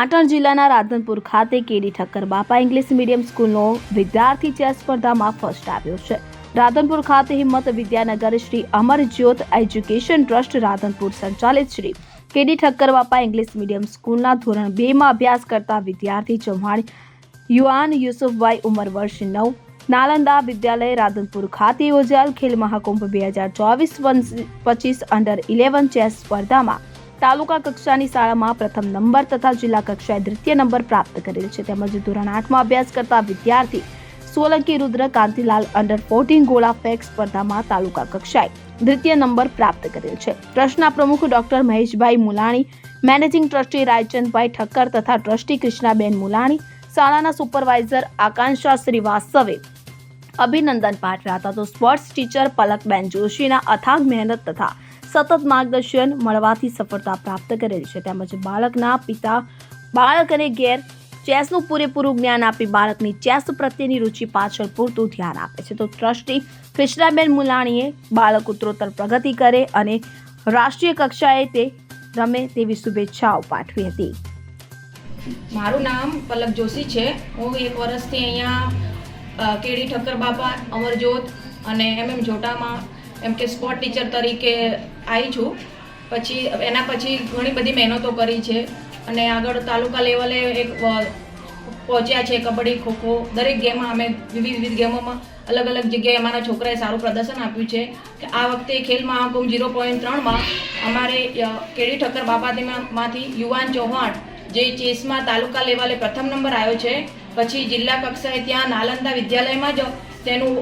પાટણ જિલ્લાના રાધનપુર ખાતે કેડી ઠક્કર બાપા ઇંગ્લિશ મીડિયમ સ્કૂલનો વિદ્યાર્થી ચેસ સ્પર્ધામાં ફર્સ્ટ આવ્યો છે. રાધનપુર ખાતે હિંમત વિદ્યાનગર શ્રી અમર જ્યોત એજ્યુકેશન ટ્રસ્ટ રાધનપુર સંચાલિત શ્રી કેડી ઠક્કર બાપા ઇંગ્લિશ મીડિયમ સ્કૂલના ધોરણ બેમાં અભ્યાસ કરતા વિદ્યાર્થી ચૌહાણ યુઆન યુસુફભાઈ ઉંમર વર્ષ નવ, નાલંદા વિદ્યાલય રાધનપુર ખાતે યોજાયેલ ખેલ મહાકુંભ બે હજાર ચોવીસ પચીસ અંડર ઇલેવન ચેસ સ્પર્ધામાં તાલુકા કક્ષાની શાળામાં પ્રથમ નંબર તથા જિલ્લા કક્ષાએ દ્વિતીય નંબર પ્રાપ્ત કરેલ છે. તેમજ ધોરણ આઠમાં અભ્યાસ કરતા વિદ્યાર્થી સોલંકી રુદ્ર કાંતિલાલ અંડર ફોર્ટીન ગોળા ફેક સ્પર્ધામાં તાલુકા કક્ષાએ દ્વિતીય નંબર પ્રાપ્ત કરેલ છે. ટ્રસ્ટના પ્રમુખ doctor Maheshbhai Mulani, managing trustee Raichandbhai Thakkar તથા ટ્રસ્ટી કૃષ્ણાબેન મુલાણી, શાળાના સુપરવાઇઝર આકાંક્ષા શ્રીવાસ્તવે અભિનંદન પાઠવ્યા હતા તો સ્પોર્ટ્સ ટીચર પલકબેન જોશીના અથાગ મહેનત તથા સતત માર્ગદર્શન મળવાથી સફળતા પ્રાપ્ત કરેલ છે. તેમજ બાળકના પિતા, બાળક અને ઘેર ચેસનું પૂરેપૂરું જ્ઞાન આપી બાળકની ચેસ પ્રત્યેની રુચિ પાછળ પૂરતું ધ્યાન આપે છે. તો ટ્રસ્ટી કૃષ્ણાબેન મુલાણીએ બાળક ઉત્તરોત્તર પ્રગતિ કરે અને રાષ્ટ્રીય કક્ષાએ તે રમે તેવી શુભેચ્છાઓ પાઠવી હતી. મારું નામ પલક જોશી છે. હું એક વર્ષથી અહીંયા કેડી ઠક્કર બાપા, અમરજોત અને એમ એમ જોટામાં એમ કે સ્પોર્ટ ટીચર તરીકે આવી છું. પછી એના પછી ઘણી બધી મહેનતો કરી છે. અને આગળ તાલુકા લેવલે એક પહોંચ્યા છે કબડ્ડી ખોખો દરેક ગેમમાં અમે વિવિધ વિવિધ ગેમોમાં અલગ અલગ જગ્યાએ અમારા છોકરાએ સારું પ્રદર્શન આપ્યું છે કે આ વખતે ખેલ મહાકુંભ ઝીરો પોઈન્ટ ત્રણમાં અમારે કેડી ઠક્કર બાપાતીમાંથી યુવાન ચૌહાણ જે ચેસમાં તાલુકા લેવલે પ્રથમ નંબર આવ્યો છે. પછી જિલ્લા કક્ષાએ ત્યાં નાલંદા વિદ્યાલયમાં જ તેનું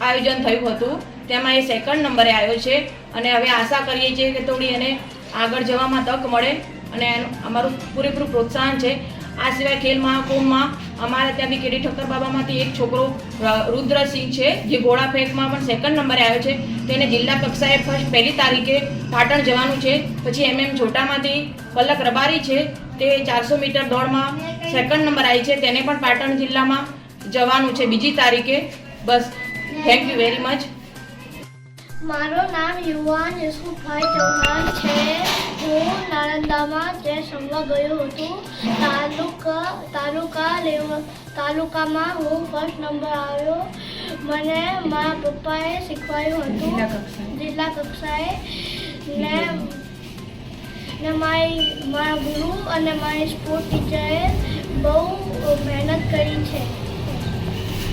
આયોજન થયું હતું. તેમાં એ સેકન્ડ નંબરે આવ્યો છે. અને હવે આશા કરીએ છીએ કે થોડી એને આગળ જવામાં તક મળે અને અમારું પૂરેપૂરું પ્રોત્સાહન છે. આ સિવાય ખેલ મહાકુંભમાં અમારા ત્યાં બી કેડી ઠક્કર બાબામાંથી એક છોકરો રુદ્રસિંહ છે, જે ઘોડા ફેંકમાં પણ સેકન્ડ નંબરે આવ્યો છે. તેને જિલ્લા કક્ષાએ ફર્સ્ટ પહેલી તારીખે પાટણ જવાનું છે. પછી એમ એમ છોટામાંથી પલક રબારી છે. તે ચારસો મીટર દોડમાં સેકન્ડ નંબર આવી છે. તેને પણ પાટણ જિલ્લામાં જવાનું છે બીજી તારીખે. બસ થેન્ક યુ વેરી મચ મારું નામ યુવાન યુસુફભાઈ ચૌહાણ છે. હું નાલંદામાં જે રમવા ગયો હતું તાલુકા તાલુકા લેવલ તાલુકામાં હું ફર્સ્ટ નંબર આવ્યો. મને મારા પપ્પાએ શીખવાડ્યું હતું. જિલ્લા કક્ષાએ. ને ને મારી મારા ગુરુ અને મારી સ્પોર્ટ ટીચરે બહુ મહેનત કરી છે.